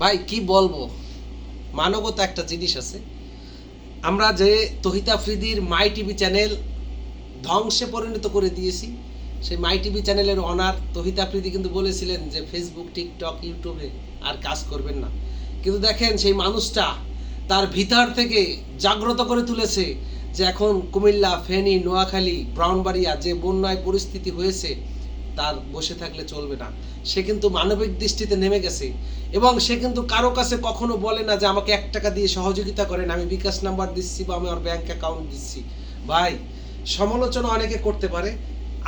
ভাই, কি বলব? মানবতা একটা জিনিস আছে। আমরা যে তহিতা আফ্রিদির মাই টিভি চ্যানেল ধ্বংসে পরিণত করে দিয়েছি, সেই মাই টিভি চ্যানেলের অনার তহিতা আফ্রিদি কিন্তু বলেছিলেন যে ফেসবুক টিকটক ইউটিউবে আর কাজ করবেন না। কিন্তু দেখেন, সেই মানুষটা তার ভিতর থেকে জাগ্রত করে তুলেছে যে, এখন কুমিল্লা, ফেনী, নোয়াখালী, ব্রাউনবাড়িয়া যে বন্যায় পরিস্থিতি হয়েছে তার বসে থাকলে চলবে না। সে কিন্তু মানবিক দৃষ্টিতে নেমে গেছে এবং সে কিন্তু কারও কাছে কখনো বলে না যে আমাকে এক টাকা দিয়ে সহযোগিতা করেন, আমি বিকাশ নাম্বার দিচ্ছি বা আমি আমার ব্যাংক অ্যাকাউন্ট দিচ্ছি। ভাই, সমালোচনা অনেকে করতে পারে,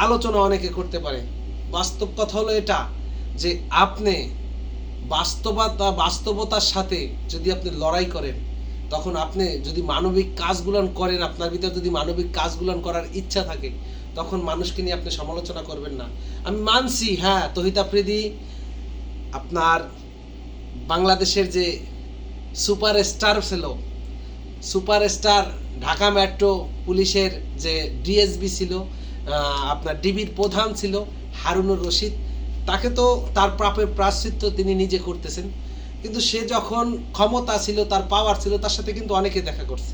আলোচনা অনেকে করতে পারে। বাস্তব কথা হলো এটা যে আপনি বাস্তবতা, বাস্তবতার সাথে যদি আপনি লড়াই করেন তখন আপনি যদি মানবিক কাজগুলো করেন, আপনার ভিতরে যদি মানবিক কাজগুলো করার ইচ্ছা থাকে, তখন মানুষকে নিয়ে আপনি সমালোচনা করবেন না। আমি মানছি হ্যাঁ তহিত আফ্রিদি আপনার বাংলাদেশের যে সুপার স্টার ছিল সুপার স্টার ঢাকা মেট্রো পুলিশের যে ডিএসবি ছিল আপনার ডিবির প্রধান ছিল হারুনুর রশিদ, তাকে তো তার প্রাপের প্রাশ্চিত্য তিনি নিজে করতেছেন। কিন্তু সে যখন ক্ষমতা ছিল, তার পাওয়ার ছিল, তার সাথে কিন্তু অনেকে দেখা করছে।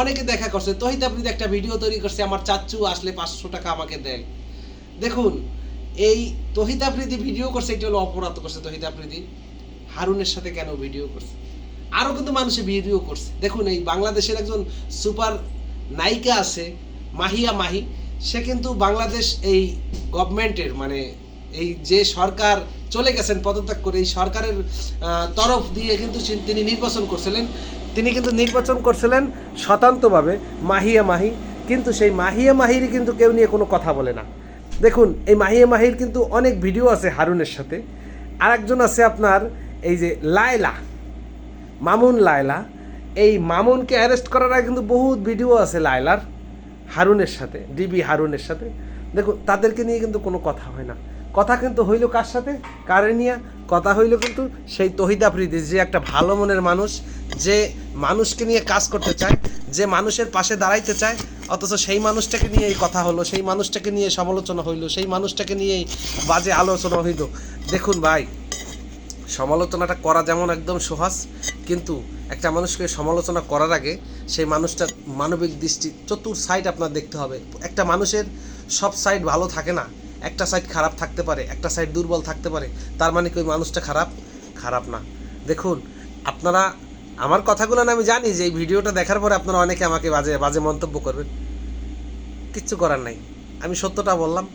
অনেকে দেখা করছে। তহিত আফ্রিদি একটা ভিডিও তৈরি করছে, আমার চাচ্চু আসলে পাঁচশো টাকা আমাকে দেয়। দেখুন, এই তহিদ আফ্রিদি ভিডিও করছে, এটা হলো অপরাধ করছে তহিদ আফ্রিদি। হারুনের সাথে কেন ভিডিও করছে? আরও কিন্তু মানুষে ভিডিও করছে। দেখুন, এই বাংলাদেশের একজন সুপার নায়িকা আছে, মাহিয়া মাহি। সে কিন্তু বাংলাদেশ এই গভর্নমেন্টের মানে এই যে সরকার চলে গেছেন পদত্যাগ করে, এই সরকারের তরফ দিয়ে কিন্তু তিনি নির্বাচন করছিলেন। তিনি কিন্তু নির্বাচন করছিলেন স্বতন্ত্রভাবে, মাহিয়া মাহি। কিন্তু সেই মাহিয়া মাহিরই কিন্তু কেউ নিয়ে কোনো কথা বলে না। দেখুন, এই মাহিয়া মাহির কিন্তু অনেক ভিডিও আছে হারুনের সাথে। আর একজন আছে আপনার, এই যে লায়লা, মামুন লায়লা। এই মামুনকে অ্যারেস্ট করার আগে কিন্তু বহুত ভিডিও আছে লায়লার, হারুনের সাথে, ডিবি হারুনের সাথে। দেখুন, তাদেরকে নিয়ে কিন্তু কোনো কথা হয় না। কথা কিন্তু হইল কার সাথে? কারে নিয়ে? কথা হইল কিন্তু সেই তহিদ আফ্রিদি যে একটা ভালো মনের মানুষ, যে মানুষকে নিয়ে কাজ করতে চায়, যে মানুষের পাশে দাঁড়াইতে চায়, অথচ সেই মানুষটাকে নিয়ে এই কথা হলো, সেই মানুষটাকে নিয়ে সমালোচনা হইল, সেই মানুষটাকে নিয়েই বাজে আলোচনা হইল। দেখুন ভাই, সমালোচনাটা করা যেমন একদম সহজ, কিন্তু একটা মানুষকে সমালোচনা করার আগে সেই মানুষটার মানবিক দৃষ্টি, চতুর সাইড আপনার দেখতে হবে। একটা মানুষের সব সাইড ভালো থাকে না। একটা সাইড খারাপ থাকতে পারে, একটা সাইড দুর্বল থাকতে পারে, তার মানে কি ওই মানুষটা খারাপ? খারাপ না। দেখুন, আপনারা, আমার কথাগুলো আমি জানি যে এই ভিডিওটা দেখার পরে আপনারা অনেকে আমাকে বাজে বাজে মন্তব্য করবেন। কিচ্ছু করার নাই। আমি সত্যটা বললাম।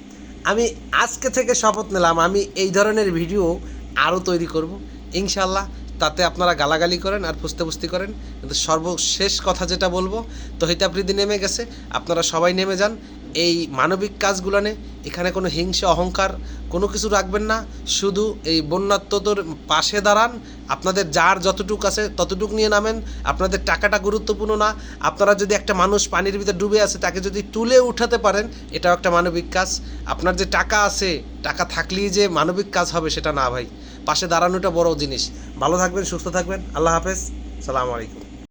আমি আজকে থেকে শপথ নিলাম, আমি এই ধরনের ভিডিও আরও তৈরি করব। ইনশাল্লাহ তাতে আপনারা গালাগালি করেন আর ফুসতে ফুস্তি করেন। কিন্তু সর্বশেষ কথা যেটা বলব তহিতাপ্রীতি নেমে গেছে। আপনারা সবাই নেমে যান। এই মানবিক কাজগুলানে এখানে কোনো হিংসা, অহংকার কোনো কিছু রাখবেন না। শুধু এই বন্যাত্মতর পাশে দাঁড়ান। আপনাদের যার যতটুক আছে ততটুক নিয়ে নামেন। আপনাদের টাকাটা গুরুত্বপূর্ণ না। আপনারা যদি একটা মানুষ পানির ভিতরে ডুবে আছে, তাকে যদি তুলে উঠাতে পারেন, এটাও একটা মানবিক কাজ। আপনার যে টাকা আছে, টাকা থাকলেই যে মানবিক কাজ হবে, সেটা না ভাই। পাশে দাঁড়ানোটা বড় জিনিস। ভালো থাকবেন, সুস্থ থাকবেন। আল্লাহ হাফেজ। সালাম আলাইকুম।